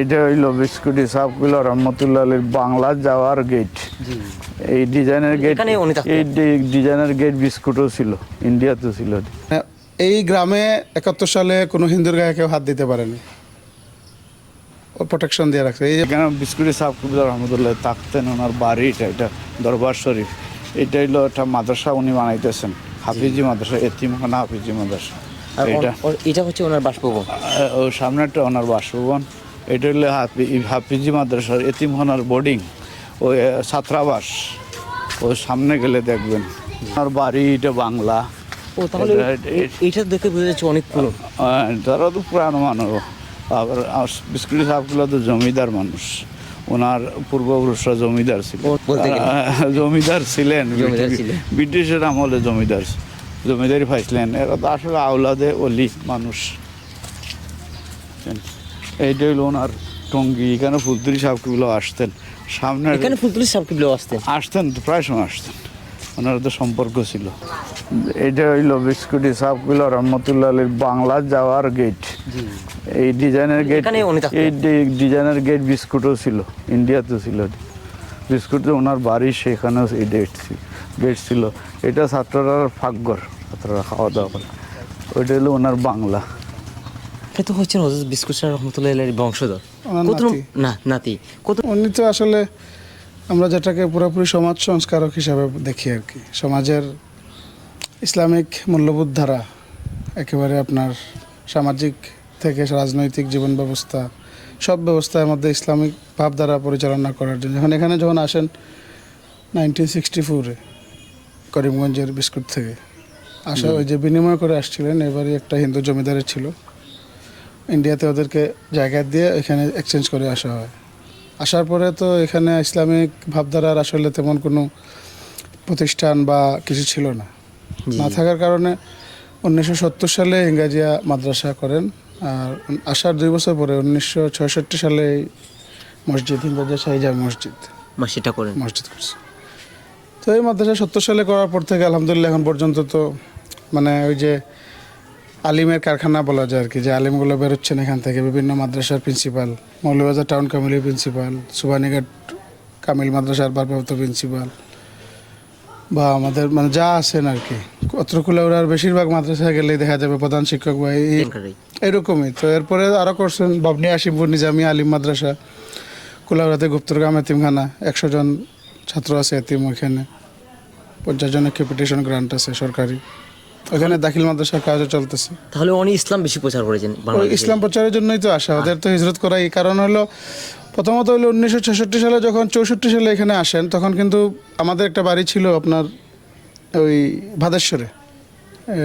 এটা হইল বিস্কুটি সাপগুলো রহমতুল্লাহ আলীর বাংলা যাওয়ার গেট এই ডিজাইনের গেট এই ডিজাইনের গেট বিস্কুটও ছিল ইন্ডিয়াতে ছিল হ্যাঁ, এই গ্রামে একাত্তর সালে কোনো হিন্দুর গায়ে কেউ হাত দিতে পারেনি? ও প্রোটেকশন দিয়ে রাখছে। এই যে এখানে বিস্কুটি সাপগুলো রহমতুল্লাহ থাকতেন ওনার বাড়ি এটা এটা দরবার শরীফ। এটা হইল একটা মাদ্রাসা উনি বানাইতেছেন হাফিজি মাদ্রাসা এতিমখানা হাফিজি মাদ্রাসা। এটা এটা হচ্ছে ওনার বাসভবন। ও সামনেটা ওনার বাসভবন। এটা হলো হাফি হাফিজি মাদ্রাসার এতিমখানার বোর্ডিং ওই আহ, ছাত্রাবাস। ও সামনে গেলে দেখবেন। ওনার বাড়ি এটা বাংলা। ও তাহলে এইটা দেখে বোঝা যাচ্ছে অনেক পুরো তারা তো পুরানো মানুষ। আবার বিস্কুটি সাহেবগুলো তো জমিদার মানুষ। ওনার পূর্বপুরুষরা জমিদার ও। আহ, জমিদার ছিলেন। ব্রিটিশের আমলে জমিদার জমিদারি পাইছিলেন এরা তো আসলে আওলাদে অলি মানুষ। এইটা হইল ওনার টঙ্গি। এখানে ফুলতুরি সাহেবগুলো আসতেন। সামনে এখানে ফুলতুলি সাহেব আসতেন? আসতেন তো প্রায় সময় আসতেন। ওনার তো সম্পর্ক ছিল। এটা হইল বিস্কুটি সাপগুলো রহমতুল্লাহ আলীর বাংলা যাওয়ার গেট এই ডিজাইনের গেট? এই ডিজাইনের গেট বিস্কুটও ছিল ইন্ডিয়াতে ছিল। বিস্কুট ওনার বাড়ি সেখানেও এই ডেট গেট ছিল। এটা ছাত্ররা ফাঁকঘর ছাত্ররা খাওয়া দাওয়া করে। ওইটা হলো ওনার বাংলা। এটা তো হচ্ছে হজরত বিস্কুট সাহেব রহমতুল্লাহ বংশধর। কত না নাতি। কত উনি তো আসলে আমরা যেটাকে পুরোপুরি সমাজ সংস্কারক হিসাবে দেখি আর কি। সমাজের ইসলামিক মূল্যবোধ ধারা একেবারে আপনার সামাজিক থেকে রাজনৈতিক জীবন ব্যবস্থা সব ব্যবস্থার মধ্যে ইসলামিক ভাবধারা পরিচালনা করার জন্য। যখন এখানে যখন আসেন নাইনটিন সিক্সটি ফোরে করিমগঞ্জের বিস্কুট থেকে আসা ওই যে বিনিময় করে আসছিলেন এবারই একটা হিন্দু জমিদারের ছিল। ইন্ডিয়াতে ওদেরকে জায়গা দিয়ে এখানে এক্সচেঞ্জ করে আসা হয়। আসার পরে তো এখানে ইসলামিক ভাবধারার আসলে তেমন কোনো প্রতিষ্ঠান বা কিছু ছিল না। না থাকার কারণে উনিশশো সত্তর সালে ইংরাজিয়া মাদ্রাসা করেন আর আসার দুই বছর পরে উনিশশো ছয়ষট্টি সালে মসজিদ ইংরাজিয়া শাহিজার মসজিদ। মা সেটা করেন। মসজিদ করছে। তো এই মাদ্রাসা সত্তর সালে করার পর থেকে আলহামদুলিল্লাহ এখন পর্যন্ত তো মানে ওই যে আলিমের কারখানা বলা যায় আর কি যে আলিমগুলো বেরোচ্ছেন এখান থেকে বিভিন্ন মাদ্রাসার প্রিন্সিপাল মৌলবাজার টাউন কামিলের প্রিন্সিপাল সুবানীঘাট কামিল মাদ্রাসার ভারপ্রাপ্ত প্রিন্সিপাল বা আমাদের মানে যা আছেন আর কি। অত্রকুলাউড়ার বেশিরভাগ মাদ্রাসায় গেলেই দেখা যাবে প্রধান শিক্ষক বা এই এরকমই। তো এরপরে আরও করছেন বাবনি আসিমপুর নিজামি আলিম মাদ্রাসা কুলাউড়াতে গুপ্তরগাম এতিমখানা একশো জন ছাত্র আছে এতিম ওইখানে। পঞ্চাশ জনের ক্যাপিটেশন গ্রান্ট আছে সরকারি। ওখানে দাখিল মাদ্রাসার কাজও চলতেছে। তাহলে উনি ইসলাম বেশি প্রচার করেছেন ইসলাম প্রচারের জন্যই তো আসা ওদের তো হিজরত করা এই কারণ হলো প্রথমত হলো উনিশশো ছেষট্টি সালে যখন চৌষট্টি সালে এখানে আসেন তখন কিন্তু আমাদের একটা বাড়ি ছিল আপনার ওই ভাদেশ্বরে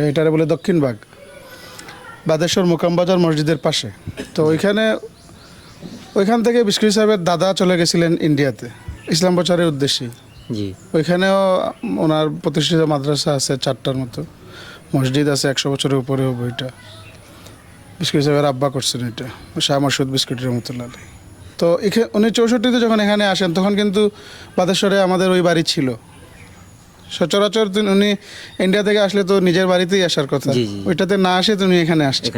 এটারে বলে দক্ষিণবাগ বাদেশ্বর মোকামবাজার মসজিদের পাশে। তো ওইখানে ওইখান থেকে বিস্কুট সাহেবের দাদা চলে গেছিলেন ইন্ডিয়াতে ইসলাম প্রচারের উদ্দেশ্যে জি। ওইখানেও ওনার প্রতিষ্ঠিত মাদ্রাসা আছে চারটার মতো। মসজিদ আছে একশো বছরের উপরে হবে ওইটা বিস্কুট সাহেবের আব্বা করছেন এটা শাহ মাসুদ বিস্কুট রহমতুল্লাহ আলী। তো এখানে উনি চৌষট্টিতে যখন এখানে আসেন তখন কিন্তু বাদেশ্বরে আমাদের ওই বাড়ি ছিল। সচরাচর উনি ইন্ডিয়া থেকে আসলে তো নিজের বাড়িতেই আসার কথা। ওইটাতে না আসে তুমি এখানে আসছে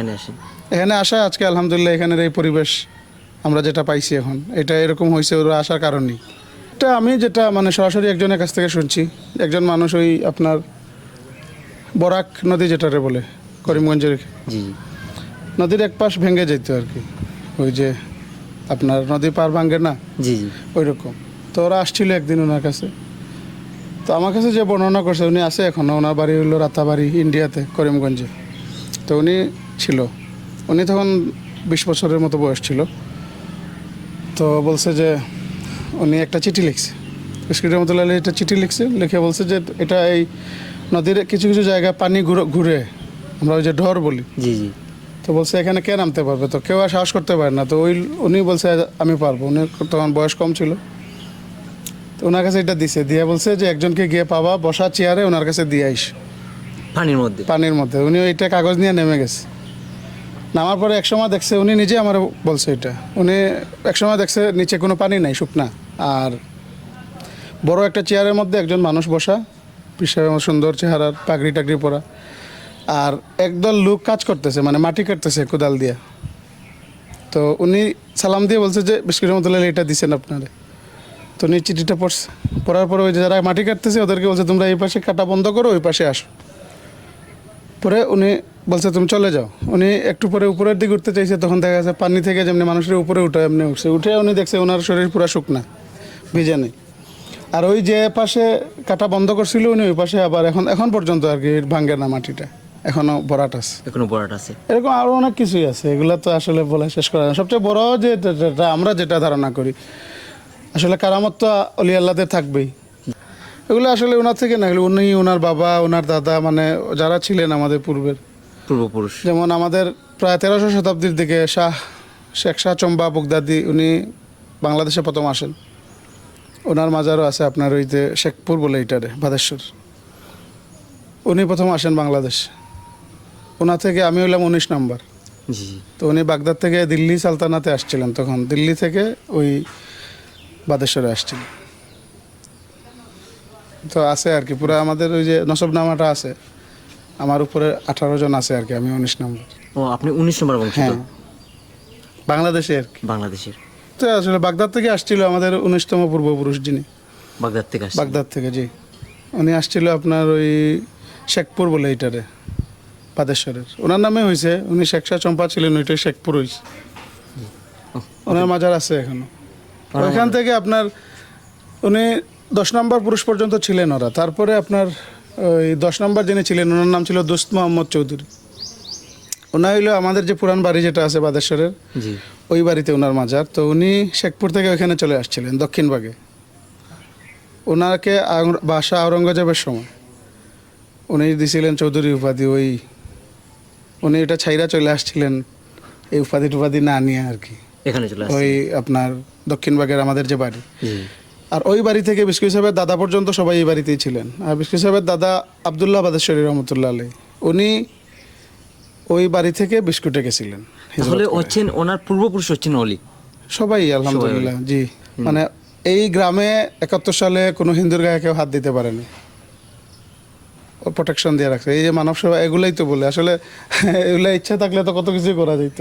এখানে আসা আজকে আলহামদুলিল্লাহ এখানের এই পরিবেশ আমরা যেটা পাইছি এখন। এটা এরকম হয়েছে ওরা আসার কারণেই। এটা আমি যেটা মানে সরাসরি একজনের কাছ থেকে শুনছি একজন মানুষ ওই আপনার বরাক নদী যেটারে বলে করিমগঞ্জের জি নদীর এক পাশ ভেঙে যেত আর কি। ওই যে আপনার নদী পার ভাঙে না? জি জি। ওই রকম তো ওরা আসছিল একদিন ওনার কাছে। তো আমার কাছে যে বর্ণনা করছে উনি আছে এখনও ওনার বাড়ি হলো রাতাবাড়ি ইন্ডিয়াতে করিমগঞ্জে। তো উনি ছিল। উনি তখন বিশ বছরের মতো বয়স ছিল। তো বলছে যে উনি একটা চিঠি লিখছে। বিস্কুটের মতো লালে একটা চিঠি লিখছে। লিখে বলছে যে এটা এই নদীর কিছু কিছু জায়গায় পানি ঘুরে ঘুরে আমরা ওই যে ঢর বলি। জি জি। তো বলছে এখানে কে নামতে পারবে? তো কেউ আর সাহস করতে পারে না। তো ওই উনি বলছে আমি পারব। উনি তখন বয়স কম ছিল। তো ওনার কাছে এটা দিছে। দিয়ে বলছে যে একজনকে গিয়ে পাবা বসা চেয়ারে ওনার কাছে দিয়ে আইস। পানির মধ্যে? পানির মধ্যে। উনি ওইটা কাগজ নিয়ে নেমে গেছে। নামার পরে একসময় দেখছে উনি নিজে আমার বলছে এটা। উনি একসময় দেখছে নিচে কোনো পানি নাই শুকনা। আর বড় একটা চেয়ারের মধ্যে একজন মানুষ বসা পিসাবে আমার সুন্দর চেহারার পাগড়ি টাগড়ি পরা। আর একদল লোক কাজ করতেছে মানে মাটি কাটতেছে কোদাল দিয়ে। তো উনি সালাম দিয়ে বলছে যে বিস্কুট রহমতুল্লাহ এটা দিছেন আপনারে। তো উনি চিঠিটা পড়ছে। পড়ার পরে ওই যে যারা মাটি কাটতেছে, ওদেরকে বলছে, তোমরা এই পাশে কাটা বন্ধ করো, ওই পাশে আসো। পরে উনি বলছে, তুমি চলে যাও। উনি একটু পরে উপরের দিকে উঠতে চাইছে, তখন দেখা যাচ্ছে পানি থেকে যেমনি মানুষের উপরে উঠে, এমনি উঠছে। উঠে উনি দেখছে ওনার শরীর পুরো শুকনা, ভিজে নেই। আর ওই যে পাশে কাটা বন্ধ করছিল উনি ওই পাশে আবার এখন এখন পর্যন্ত আর কি ভাঙ্গে না মাটিটা। এখনও ভরাট আছে। এখনও বরাট আছে। এরকম আরও অনেক কিছুই আছে এগুলো তো আসলে বলে শেষ করা। সবচেয়ে বড় যে আমরা যেটা ধারণা করি আসলে কারামত তো অলি আল্লাহদের থাকবেই। এগুলো আসলে ওনার থেকে না উনি ওনার বাবা ওনার দাদা মানে যারা ছিলেন আমাদের পূর্বের। পূর্বপুরুষ। যেমন আমাদের প্রায় তেরোশো শতাব্দীর দিকে শাহ শেখ শাহ চম্বা বগদাদি উনি বাংলাদেশে প্রথম আসেন। ওনার মাজারও আছে আপনার ওই যে শেখপুর বলে এইটারে বাদেশ্বর। উনি প্রথম আসেন বাংলাদেশ। ওনা থেকে আমি হলাম উনিশ নাম্বার। তো উনি বাগদাদ থেকে দিল্লি সালতানাতে আসছিলেন তখন। দিল্লি থেকে ওই বাদেশ্বরে আসছিলেন তো আছে আর কি পুরো আমাদের ওই যে নসবনামাটা আছে। আমার উপরে আঠারো জন আছে আর কি আমি উনিশ নম্বর। ও আপনি উনিশ নম্বর হ্যাঁ। বাংলাদেশে আর কি। বাংলাদেশের। তো আসলে বাগদাদ থেকে আসছিল আমাদের উনিশতম পূর্বপুরুষ যিনি। বাগদাদ থেকে আসছে বাগদাদ থেকে জি। উনি আসছিল আপনার ওই শেখপুর বলে এইটারে বাদেশ্বরের। ওনার নামে হয়েছে উনি শেখ শাহ চম্পা ছিলেন ওইটাই শেখপুর হয়েছে ওনার মাজার আছে এখনও। ওইখান থেকে আপনার উনি দশ নম্বর পুরুষ পর্যন্ত ছিলেন ওরা। তারপরে আপনার ওই দশ নম্বর যিনি ছিলেন ওনার নাম ছিল দোস্ত মোহাম্মদ চৌধুরী। ওনা হইল আমাদের যে পুরান বাড়ি যেটা আছে বাদেশ্বরের ওই বাড়িতে ওনার মাজার। তো উনি শেখপুর থেকে ওইখানে চলে আসছিলেন দক্ষিণবাগে ওনাকে বাসা আওরঙ্গজেবের সময়। উনি দিছিলেন চৌধুরী উপাধি ওই উনি এটা ছাইরা চলে আসছিলেন এই উপাধি টুপাধি না নিয়ে আর কি। এখানে চলে ওই আপনার দক্ষিণবাগের আমাদের যে বাড়ি। আর ওই বাড়ি থেকে বিস্কুট সাহেবের দাদা পর্যন্ত সবাই এই বাড়িতেই ছিলেন। আর বিস্কুট সাহেবের দাদা আবদুল্লাহ বাদেশ্বরী রহমতুল্লাহ আলী উনি ওই বাড়ি থেকে বিস্কুটে গেছিলেন তাহলে হচ্ছেন ওনার পূর্বপুরুষ হচ্ছেন অলি? সবাই আলহামদুলিল্লাহ জি। মানে এই গ্রামে একাত্তর সালে কোনো হিন্দুর গায়ে কেউ হাত দিতে পারেনি। ও প্রোটেকশন দিয়ে রাখছে। এই যে মানব সেবা এগুলাই তো বলে। আসলে এগুলা ইচ্ছা থাকলে তো কত কিছুই করা যেত।